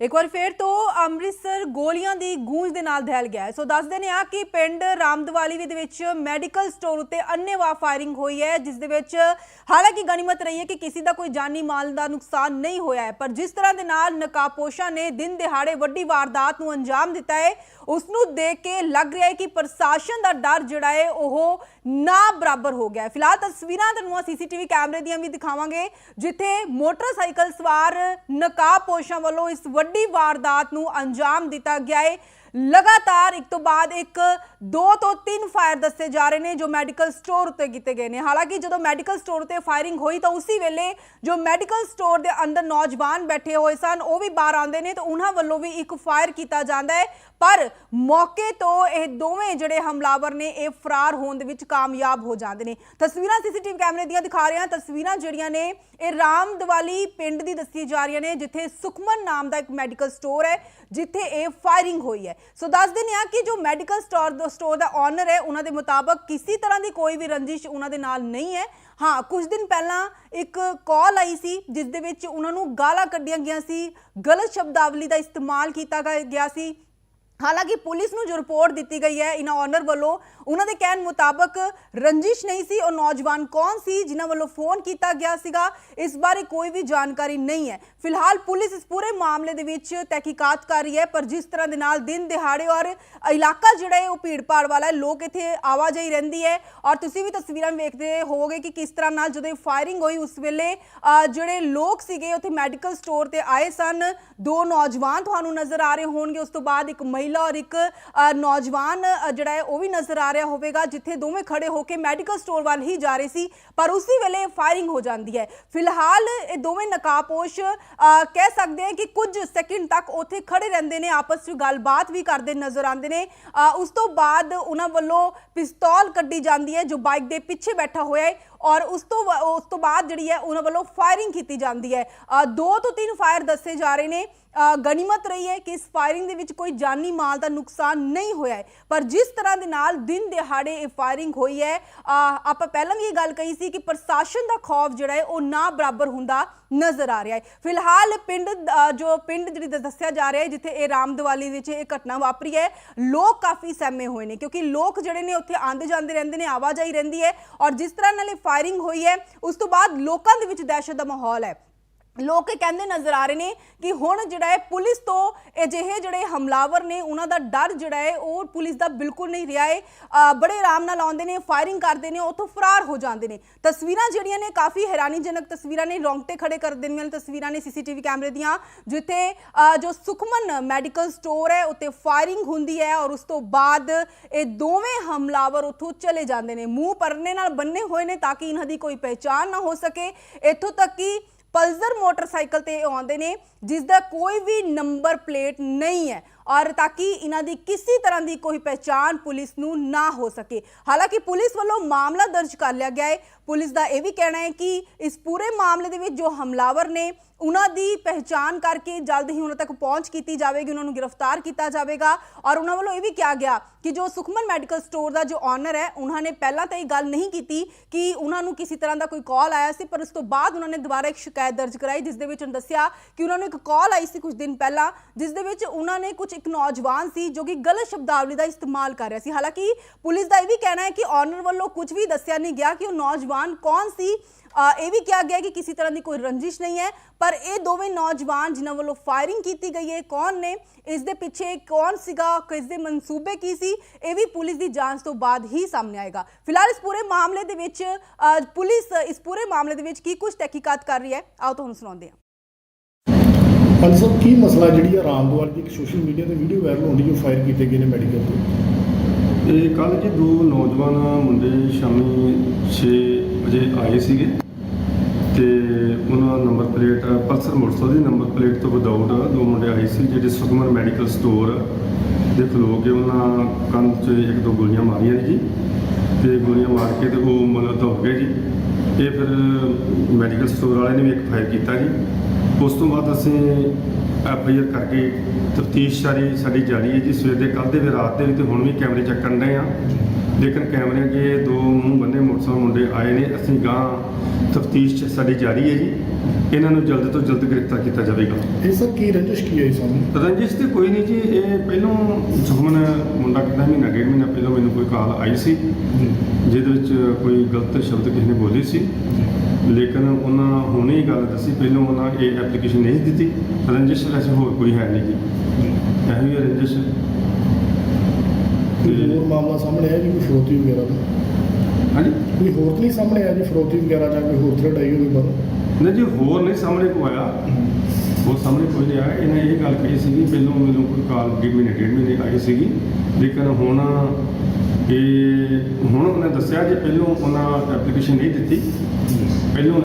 ਇੱਕ ਵਾਰ ਫੇਰ ਤੋਂ ਅੰਮ੍ਰਿਤਸਰ ਗੋਲੀਆਂ ਦੀ ਗੂੰਜ ਦੇ ਨਾਲ ਦਹਿਲ ਗਿਆ ਹੈ। ਸੋ ਦੱਸਦੇ ਨੇ ਆ ਕਿ ਪਿੰਡ ਰਾਮਦਵਾਲੀ ਦੇ ਵਿੱਚ ਮੈਡੀਕਲ ਸਟੋਰ ਉੱਤੇ ਅੰਨੇਵਾਹ ਫਾਇਰਿੰਗ ਹੋਈ ਹੈ, ਜਿਸ ਦੇ ਵਿੱਚ ਹਾਲਾਂਕਿ ਗਨੀਮਤ ਰਹੀ ਹੈ ਕਿ ਕਿਸੇ ਦਾ ਕੋਈ ਜਾਨੀ ਮਾਲ ਦਾ ਨੁਕਸਾਨ ਨਹੀਂ ਹੋਇਆ ਹੈ, ਪਰ ਜਿਸ ਤਰ੍ਹਾਂ ਦੇ ਨਾਲ ਨਕਾਬਪੋਸ਼ਾਂ ਨੇ ਦਿਨ ਦਿਹਾੜੇ ਵੱਡੀ ਵਾਰਦਾਤ ਨੂੰ ਅੰਜਾਮ ਦਿੱਤਾ ਹੈ ਉਸ ਨੂੰ ਦੇਖ ਕੇ ਲੱਗ ਰਿਹਾ ਹੈ ਕਿ ਪ੍ਰਸ਼ਾਸਨ ਦਾ ਡਰ ਜਿਹੜਾ ਹੈ, ਉਹ ਨਾ ਬਰਾਬਰ ਹੋ ਗਿਆ ਹੈ ਫਿਲਹਾਲ ਤਸਵੀਰਾਂ ਤੁਹਾਨੂੰ ਸੀਸੀਟੀਵੀ ਕੈਮਰੇ ਦੀਆਂ ਵੀ ਦਿਖਾਵਾਂਗੇ, ਜਿੱਥੇ ਮੋਟਰਸਾਈਕਲ ਸਵਾਰ ਨਕਾਬਪੋਸ਼ਾਂ ਵੱਲੋਂ ਇਸ ਵੱਡੀ ਵਾਰਦਾਤ ਨੂੰ ਅੰਜਾਮ ਦਿੱਤਾ ਗਿਆ ਹੈ ਲਗਾਤਾਰ ਇੱਕ ਤੋਂ ਬਾਅਦ ਇੱਕ, ਦੋ ਤੋਂ ਤਿੰਨ ਫਾਇਰ ਦੱਸੇ ਜਾ ਰਹੇ ਨੇ ਜੋ ਮੈਡੀਕਲ ਸਟੋਰ ਉੱਤੇ ਕੀਤੇ ਗਏ ਨੇ। ਹਾਲਾਂਕਿ ਜਦੋਂ ਮੈਡੀਕਲ ਸਟੋਰ ਉੱਤੇ ਫਾਇਰਿੰਗ ਹੋਈ ਤਾਂ ਉਸੇ ਵੇਲੇ ਜੋ ਮੈਡੀਕਲ ਸਟੋਰ ਦੇ ਅੰਦਰ ਨੌਜਵਾਨ ਬੈਠੇ ਹੋਏ ਸਨ, ਉਹ ਵੀ ਬਾਹਰ ਆਉਂਦੇ ਨੇ ਤਾਂ ਉਹਨਾਂ ਵੱਲੋਂ ਵੀ ਇੱਕ ਫਾਇਰ ਕੀਤਾ ਜਾਂਦਾ ਹੈ। ਪਰ ਮੌਕੇ ਤੋਂ ਇਹ ਦੋਵੇਂ ਜਿਹੜੇ ਹਮਲਾਵਰ ਨੇ, ਇਹ ਫਰਾਰ ਹੋਣ ਦੇ ਵਿੱਚ ਕਾਮਯਾਬ ਹੋ ਜਾਂਦੇ ਨੇ। ਤਸਵੀਰਾਂ ਸੀਸੀਟੀਵੀ ਕੈਮਰੇ ਦੀਆਂ ਦਿਖਾ ਰਹੇ ਹਾਂ। ਤਸਵੀਰਾਂ ਜਿਹੜੀਆਂ ਨੇ, ਇਹ ਰਾਮ ਦੀਵਾਲੀ ਪਿੰਡ ਦੀ ਦੱਸੀ ਜਾ ਰਹੀਆਂ ਨੇ, ਜਿੱਥੇ ਸੁਖਮਨ ਨਾਮ ਦਾ ਇੱਕ ਮੈਡੀਕਲ ਸਟੋਰ ਹੈ, ਜਿੱਥੇ ਇਹ ਫਾਇਰਿੰਗ ਹੋਈ ਹੈ। ਸੋ ਦੱਸ ਦਿੰਦੇ ਆ ਕਿ ਜੋ ਮੈਡੀਕਲ ਸਟੋਰ ਦਾ ਸਟੋਰ ਦਾ ਓਨਰ ਹੈ, ਉਹਨਾਂ ਦੇ ਮੁਤਾਬਕ ਕਿਸੇ ਤਰ੍ਹਾਂ ਦੀ ਕੋਈ ਵੀ ਰੰਜਿਸ਼ ਉਹਨਾਂ ਦੇ ਨਾਲ ਨਹੀਂ ਹੈ। ਹਾਂ, ਕੁਝ ਦਿਨ ਪਹਿਲਾਂ ਇੱਕ ਕਾਲ ਆਈ ਸੀ, ਜਿਸ ਦੇ ਵਿੱਚ ਉਹਨਾਂ ਨੂੰ ਗਾਲਾਂ ਕੱਢੀਆਂ ਗਈਆਂ ਸੀ, ਗਲਤ ਸ਼ਬਦਾਵਲੀ ਦਾ ਇਸਤੇਮਾਲ ਕੀਤਾ ਗਿਆ ਸੀ। ਹਾਲਾਂਕਿ ਪੁਲਿਸ ਨੂੰ ਜੋ ਰਿਪੋਰਟ ਦਿੱਤੀ ਗਈ ਹੈ ਇਨ੍ਹਾਂ ਓਨਰ ਵੱਲੋਂ, ਉਹਨਾਂ ਦੇ ਕਹਿਣ ਮੁਤਾਬਕ ਰੰਜਿਸ਼ ਨਹੀਂ ਸੀ, ਉਹ ਨੌਜਵਾਨ ਕੌਣ ਸੀ, ਜਿਨ੍ਹਾਂ ਵੱਲੋਂ ਫੋਨ ਕੀਤਾ ਗਿਆ ਸੀਗਾ, ਇਸ ਬਾਰੇ ਕੋਈ ਵੀ ਜਾਣਕਾਰੀ ਨਹੀਂ ਹੈ। ਫਿਲਹਾਲ ਪੁਲਿਸ ਇਸ ਪੂਰੇ ਮਾਮਲੇ ਦੇ ਵਿੱਚ ਤਹਿਕੀਕਾਤ ਕਰ ਰਹੀ ਹੈ, ਪਰ ਜਿਸ ਤਰ੍ਹਾਂ ਦੇ ਨਾਲ ਦਿਨ ਦਿਹਾੜੇ ਔਰ ਇਲਾਕਾ ਜਿਹੜਾ ਹੈ, ਉਹ ਭੀੜ-ਭਾੜ ਵਾਲਾ ਹੈ, ਲੋਕ ਇੱਥੇ ਆਵਾਜਾਈ ਰਹਿੰਦੀ ਹੈ। ਔਰ ਤੁਸੀਂ ਵੀ ਤਸਵੀਰਾਂ ਵੇਖਦੇ ਹੋਵੋਗੇ ਕਿ ਕਿਸ ਤਰ੍ਹਾਂ ਨਾਲ ਜਦੋਂ ਫਾਇਰਿੰਗ ਹੋਈ, ਉਸ ਵੇਲੇ ਜਿਹੜੇ ਲੋਕ ਸੀਗੇ, ਉੱਥੇ ਮੈਡੀਕਲ ਸਟੋਰ ਤੇ ਆਏ ਸਨ। ਦੋ ਨੌਜਵਾਨ ਤੁਹਾਨੂੰ ਨਜ਼ਰ ਆ ਰਹੇ ਹੋਣਗੇ, ਉਸ ਤੋਂ ਬਾਅਦ ਇੱਕ ਮਹਿਲਾ ਔਰ ਇੱਕ ਨੌਜਵਾਨ ਜਿਹੜਾ ਹੈ ਉਹ ਵੀ ਨਜ਼ਰ ਆ ਰਿਹਾ ਹੋਵੇਗਾ ਜਿੱਥੇ ਦੋਵੇਂ ਖੜੇ ਹੋ ਕੇ ਮੈਡੀਕਲ ਸਟੋਰ ਵੱਲ ਹੀ ਜਾ ਰਹੇ ਸੀ ਪਰ ਉਸੇ ਵੇਲੇ ਫਾਇਰਿੰਗ ਹੋ ਜਾਂਦੀ ਹੈ। ਫਿਲਹਾਲ ਇਹ ਦੋਵੇਂ ਨਕਾਬਪੋਸ਼ ਕਹਿ ਸਕਦੇ ਹਾਂ ਕਿ ਕੁਝ ਸੈਕਿੰਡ ਤੱਕ ਉੱਥੇ ਖੜੇ ਰਹਿੰਦੇ ਨੇ ਆਪਸ ਵਿੱਚ ਗੱਲਬਾਤ ਵੀ ਕਰਦੇ ਨਜ਼ਰ ਆਉਂਦੇ ਨੇ। ਅ, ਉਸ ਤੋਂ ਬਾਅਦ ਉਹਨਾਂ ਵੱਲੋਂ ਪਿਸਤੌਲ ਕੱਢੀ ਜਾਂਦੀ ਹੈ ਜੋ ਬਾਈਕ ਦੇ ਪਿੱਛੇ ਬੈਠਾ ਹੋਇਆ ਹੈ। ਔਰ ਉਸ ਤੋਂ ਬਾ- ਉਸ ਤੋਂ ਬਾਅਦ ਜਿਹੜੀ ਹੈ ਉਹਨਾਂ ਵੱਲੋਂ ਫਾਇਰਿੰਗ ਕੀਤੀ ਜਾਂਦੀ ਹੈ। ਦੋ ਤੋਂ ਤਿੰਨ ਫਾਇਰ ਦੱਸੇ ਜਾ ਰਹੇ ਨੇ। ਗਨੀਮਤ ਰਹੀ ਹੈ ਕਿ ਇਸ ਫਾਇਰਿੰਗ ਦੇ ਵਿੱਚ ਕੋਈ ਜਾਨੀ ਮਾਲ ਦਾ ਨੁਕਸਾਨ ਨਹੀਂ ਹੋਇਆ ਹੈ। ਪਰ ਜਿਸ ਤਰ੍ਹਾਂ ਦੇ ਨਾਲ ਦਿਨ ਦਿਹਾੜੇ ਇਹ ਫਾਇਰਿੰਗ ਹੋਈ ਹੈ ਆਪਾਂ ਪਹਿਲਾਂ ਵੀ ਇਹ ਗੱਲ ਕਹੀ ਸੀ ਕਿ ਪ੍ਰਸ਼ਾਸਨ ਦਾ ਖੌਫ ਜਿਹੜਾ ਹੈ ਉਹ ਨਾ ਬਰਾਬਰ ਹੁੰਦਾ ਨਜ਼ਰ ਆ ਰਿਹਾ ਹੈ। ਫਿਲਹਾਲ ਪਿੰਡ ਜੋ ਪਿੰਡ ਜਿਹੜੀ ਦੱਸਿਆ ਜਾ ਰਿਹਾ ਹੈ, ਜਿੱਥੇ ਇਹ ਰਾਮਦਵਾਲੀ ਵਿੱਚ ਇਹ ਘਟਨਾ ਵਾਪਰੀ ਹੈ, ਲੋਕ ਕਾਫੀ ਸਹਿਮੇ ਹੋਏ ਨੇ। ਕਿਉਂਕਿ ਲੋਕ ਜਿਹੜੇ ਨੇ ਉੱਥੇ ਆਂਦੇ ਜਾਂਦੇ ਰਹਿੰਦੇ ਨੇ, ਆਵਾਜਾਈ ਰਹਿੰਦੀ ਹੈ ਔਰ ਜਿਸ ਤਰ੍ਹਾਂ ਨਾਲ ਇਹ ਫਾਇਰਿੰਗ ਹੋਈ ਹੈ। ਉਸ ਤੋਂ ਬਾਅਦ ਲੋਕਾਂ ਦੇ ਵਿੱਚ ਦਹਿਸ਼ਤ ਦਾ ਮਾਹੌਲ ਹੈ। ਲੋਕ ਕਹਿੰਦੇ ਨਜ਼ਰ ਆ ਰਹੇ ਨੇ ਕਿ ਹੁਣ ਜਿਹੜਾ ਹੈ ਪੁਲਿਸ ਤੋਂ ਅਜਿਹੇ ਜਿਹੜੇ ਹਮਲਾਵਰ ਨੇ, ਉਹਨਾਂ ਦਾ ਡਰ ਜਿਹੜਾ ਹੈ, ਉਹ ਪੁਲਿਸ ਦਾ ਬਿਲਕੁਲ ਨਹੀਂ ਰਿਹਾ ਹੈ। ਬੜੇ ਆਰਾਮ ਨਾਲ ਆਉਂਦੇ ਨੇ ਫਾਇਰਿੰਗ ਕਰਦੇ ਨੇ, ਉੱਥੋਂ ਫਰਾਰ ਹੋ ਜਾਂਦੇ ਨੇ। ਤਸਵੀਰਾਂ ਜਿਹੜੀਆਂ ਨੇ, ਕਾਫੀ ਹੈਰਾਨੀਜਨਕ ਤਸਵੀਰਾਂ ਨੇ, ਰੌਂਗਟੇ ਖੜੇ ਕਰ ਦਿੰਦੀਆਂ ਨੇ ਤਸਵੀਰਾਂ ਨੇ ਸੀਸੀਟੀਵੀ ਕੈਮਰੇ ਦੀਆਂ, ਜਿੱਥੇ ਜੋ ਸੁਖਮਨ ਮੈਡੀਕਲ ਸਟੋਰ ਹੈ ਉੱਤੇ ਫਾਇਰਿੰਗ ਹੁੰਦੀ ਹੈ ਔਰ ਉਸ ਤੋਂ ਬਾਅਦ ਇਹ ਦੋਵੇਂ ਹਮਲਾਵਰ ਉੱਥੋਂ ਚਲੇ ਜਾਂਦੇ ਨੇ। ਮੂੰਹ ਪਰਨੇ ਨਾਲ ਬੰਨੇ ਹੋਏ ਨੇ ਤਾਂ ਕਿ ਇਹਨਾਂ ਦੀ ਕੋਈ ਪਹਿਚਾਣ ਨਾ ਹੋ ਸਕੇ। ਇੱਥੋਂ ਤੱਕ ਕਿ ਪਲਸਰ ਮੋਟਰਸਾਈਕਲ ਤੇ ਆਉਂਦੇ ਨੇ ਜਿਸ ਦਾ ਕੋਈ ਵੀ ਨੰਬਰ ਪਲੇਟ ਨਹੀਂ ਹੈ। ਔਰ ਤਾਂ ਕਿ ਇਹਨਾਂ ਦੀ ਕਿਸੇ ਤਰ੍ਹਾਂ ਦੀ ਕੋਈ ਪਹਿਚਾਣ ਪੁਲਿਸ ਨੂੰ ਨਾ ਹੋ ਸਕੇ। ਹਾਲਾਂਕਿ ਪੁਲਿਸ ਵੱਲੋਂ ਮਾਮਲਾ ਦਰਜ ਕਰ ਲਿਆ ਗਿਆ ਹੈ। ਪੁਲਿਸ ਦਾ ਇਹ ਵੀ ਕਹਿਣਾ ਹੈ ਕਿ ਇਸ ਪੂਰੇ ਮਾਮਲੇ ਦੇ ਵਿੱਚ ਜੋ ਹਮਲਾਵਰ ਨੇ, ਉਹਨਾਂ ਦੀ ਪਹਿਚਾਣ ਕਰਕੇ ਜਲਦ ਹੀ ਉਹਨਾਂ ਤੱਕ ਪਹੁੰਚ ਕੀਤੀ ਜਾਵੇਗੀ, ਉਹਨਾਂ ਨੂੰ ਗ੍ਰਿਫਤਾਰ ਕੀਤਾ ਜਾਵੇਗਾ। ਔਰ ਉਹਨਾਂ ਵੱਲੋਂ ਇਹ ਵੀ ਕਿਹਾ ਗਿਆ ਕਿ ਜੋ ਸੁਖਮਨ ਮੈਡੀਕਲ ਸਟੋਰ ਦਾ ਜੋ ਓਨਰ ਹੈ, ਉਹਨਾਂ ਨੇ ਪਹਿਲਾਂ ਤਾਂ ਇਹ ਗੱਲ ਨਹੀਂ ਕੀਤੀ ਕਿ ਉਹਨਾਂ ਨੂੰ ਕਿਸੇ ਤਰ੍ਹਾਂ ਦਾ ਕੋਈ ਕਾਲ ਆਇਆ ਸੀ, ਪਰ ਉਸ ਤੋਂ ਬਾਅਦ ਉਹਨਾਂ ਨੇ ਦੁਬਾਰਾ ਇੱਕ ਸ਼ਿਕਾਇਤ ਦਰਜ ਕਰਾਈ, ਜਿਸ ਦੇ ਵਿੱਚ ਉਹਨਾਂ ਦੱਸਿਆ ਕਿ ਉਹਨਾਂ ਨੂੰ ਇੱਕ ਕਾਲ ਆਈ ਸੀ ਕੁਝ ਦਿਨ ਪਹਿਲਾਂ, ਜਿਸ ਦੇ ਵਿੱਚ ਉਹਨਾਂ ਨੇ ਕੁਝ ਇੱਕ ਨੌਜਵਾਨ ਸੀ ਜੋ ਕਿ ਗਲਤ ਸ਼ਬਦਾਵਲੀ ਦਾ ਇਸਤੇਮਾਲ ਕਰ ਰਿਹਾ ਸੀ। ਹਾਲਾਂਕਿ ਪੁਲਿਸ ਦਾ ਇਹ ਵੀ ਕਹਿਣਾ ਹੈ ਕਿ ਓਨਰ ਵੱਲੋਂ ਕੁਝ ਵੀ ਦੱਸਿਆ ਨਹੀਂ ਗਿਆ ਕਿ ਉਹ ਨੌਜਵਾਨ ਕੌਣ ਸੀ। ਇਹ ਵੀ ਕਿਹਾ ਗਿਆ ਕਿ ਕਿਸੇ ਤਰ੍ਹਾਂ ਦੀ ਕੋਈ ਰੰਜਿਸ਼ ਨਹੀਂ ਹੈ, ਪਰ ਇਹ ਦੋਵੇਂ ਨੌਜਵਾਨ ਜਿਨ੍ਹਾਂ ਵੱਲੋਂ ਫਾਇਰਿੰਗ ਕੀਤੀ ਗਈ ਹੈ ਕੌਣ ਨੇ? ਇਸ ਦੇ ਪਿੱਛੇ ਕੌਣ ਸੀਗਾ? ਕਿਸ ਦੇ ਮਨਸੂਬੇ ਕੀ ਸੀ? ਇਹ ਵੀ ਪੁਲਿਸ ਦੀ ਜਾਂਚ ਤੋਂ ਬਾਅਦ ਹੀ ਸਾਹਮਣੇ ਆਏਗਾ। ਫਿਲਹਾਲ ਇਸ ਪੂਰੇ ਮਾਮਲੇ ਦੇ ਵਿੱਚ ਪੁਲਿਸ ਇਸ ਪੂਰੇ ਮਾਮਲੇ ਦੇ ਵਿੱਚ ਕੀ ਕੁਝ ਤਹਿਕੀਕਾਤ ਕਰ ਰਹੀ ਹੈ? ਆਓ ਤੁਹਾਨੂੰ ਸੁਣਾਉਂਦੇ ਹਾਂ। ਹਾਂਜੀ ਸਰ ਕੀ ਮਸਲਾ ਜਿਹੜੀ ਆ ਰਾਮਦਵਾਲ ਦੀ ਇੱਕ ਸੋਸ਼ਲ ਮੀਡੀਆ ਤੇ ਵੀਡੀਓ ਵਾਇਰਲ ਹੁੰਦੀ ਜੋ ਫਾਇਰ ਕੀਤੇ ਗਏ ਨੇ ਮੈਡੀਕਲ ਤੋਂ। ਇਹ ਕੱਲ ਜੀ ਦੋ ਨੌਜਵਾਨ ਮੁੰਡੇ ਸ਼ਾਮੀ 6 ਵਜੇ ਆਏ ਸੀਗੇ ਤੇ ਉਹਨਾਂ ਨੰਬਰ ਪਲੇਟ ਪਲਸਰ ਮੋਟਰਸਾਈਕਲ ਦੀ ਨੰਬਰ ਪਲੇਟ ਤੋਂ ਵਿਦਆਊਟ ਦੋ ਮੁੰਡੇ ਆਏ ਸੀ ਜਿਹੜੇ ਸੁਖਮਨ ਮੈਡੀਕਲ ਸਟੋਰ ਦੇ ਖਲੋ ਕੇ ਉਹਨਾਂ ਕੰਨ 'ਚ ਇੱਕ ਦੋ ਗੋਲੀਆਂ ਮਾਰੀਆਂ ਨੇ ਜੀ ਤੇ ਗੋਲੀਆਂ ਮਾਰ ਕੇ ਤੇ ਉਹ ਮਤਲਬ ਦੌੜ ਗਏ ਜੀ। ਇਹ ਫਿਰ ਮੈਡੀਕਲ ਸਟੋਰ ਵਾਲੇ ਨੇ ਵੀ ਇੱਕ ਫਾਇਰ ਕੀਤਾ ਜੀ। ਉਸ ਤੋਂ ਬਾਅਦ ਅਸੀਂ ਐਫ ਆਈ ਆਰ ਕਰਕੇ ਤਫਤੀਸ਼ ਸਾਰੀ ਸਾਡੀ ਜਾਰੀ ਹੈ ਜੀ। ਸਵੇਰ ਦੇ ਕੱਲ੍ਹ ਦੇ ਵੀ ਰਾਤ ਦੇ ਵੀ ਤੇ ਹੁਣ ਵੀ ਕੈਮਰੇ ਚੈੱਕ ਕਰਨ ਰਹੇ ਆ ਲੇਕਿਨ ਕੈਮਰੇ 'ਚ ਦੋ ਮੂੰਹ ਬੰਨੇ ਮੋਟਰਸਾਈਕਲ ਮੁੰਡੇ ਆਏ ਨੇ ਅਸੀਂ ਗਾਂ ਤਫਤੀਸ਼ ਸਾਡੀ ਜਾਰੀ ਹੈ ਜੀ। ਇਹਨਾਂ ਨੂੰ ਜਲਦ ਤੋਂ ਜਲਦ ਗ੍ਰਿਫਤਾਰ ਕੀਤਾ ਜਾਵੇਗਾ। ਇਹ ਸਰ ਕੀ ਰੰਜਿਸ਼ ਕੀ ਹੈ ਸਾਨੂੰ? ਰੰਜਿਸ਼ ਤੇ ਕੋਈ ਨਹੀਂ ਜੀ ਇਹ ਪਹਿਲੋਂ ਸੁਖਮਨ ਮੁੰਡਾ ਕਹਿੰਦਾ ਮਹੀਨਾ ਡੇਢ ਮਹੀਨਾ ਪਹਿਲਾਂ ਮੈਨੂੰ ਕੋਈ ਕਾਲ ਆਈ ਸੀ। ਜਿਹਦੇ ਵਿੱਚ ਕੋਈ ਗਲਤ ਸ਼ਬਦ ਕਿਸੇ ਨੇ ਬੋਲੇ ਸੀ। ਲੇਕਿਨ ਉਹਨਾਂ ਹੁਣੇ ਹੀ ਗੱਲ ਦੱਸੀ ਪਹਿਲਾਂ ਉਹਨਾਂ ਇਹ ਐਪਲੀਕੇਸ਼ਨ ਨਹੀਂ ਦਿੱਤੀ ਰੰਜਿਸ਼ ਵੈਸੇ ਹੋਰ ਕੋਈ ਹੈ ਨਹੀਂ ਜੀ। ਇਹ ਵੀ ਰੰਜਿਸ਼। ਕੋਈ ਤੇ- ਹੋਰ ਮਾਮਲਾ ਸਾਹਮਣੇ ਆਇਆ ਜੀ ਕੋਈ ਫਰੋਤੀ ਵਗੈਰਾ ਦਾ? ਹਾਂਜੀ? ਕੋਈ ਹੋਰ ਨਹੀਂ ਸਾਹਮਣੇ ਆਇਆ ਜੀ ਫਰੋਤੀ ਵਗੈਰਾ ਜਾਂ ਕੋਈ ਹੋਰ ਥਰਡ ਆਈ ਹੋਵੇ ਬਾਹਰ? ਨਹੀਂ ਜੀ ਹੋਰ ਨਹੀਂ ਸਾਹਮਣੇ ਕੋ ਆਇਆ। ਉਹ ਸਾਹਮਣੇ ਕੋਈ ਨਹੀਂ ਆਇਆ। ਇਹਨੇ ਇਹ ਗੱਲ ਕਹੀ ਸੀਗੀ ਪਹਿਲਾਂ ਮੈਨੂੰ ਕੋਈ ਕਾਲ ਡੇਢ ਮਹੀਨੇ ਡੇਢ ਮਹੀਨੇ ਆਈ ਸੀਗੀ। ਲੇਕਿਨ ਹੁਣ ਇਹ ਹੁਣ ਉਹਨੇ ਦੱਸਿਆ ਕਿ ਪਹਿਲਾਂ ਉਹਨਾਂ ਐਪਲੀਕੇਸ਼ਨ ਨਹੀਂ ਦਿੱਤੀ। Bellone.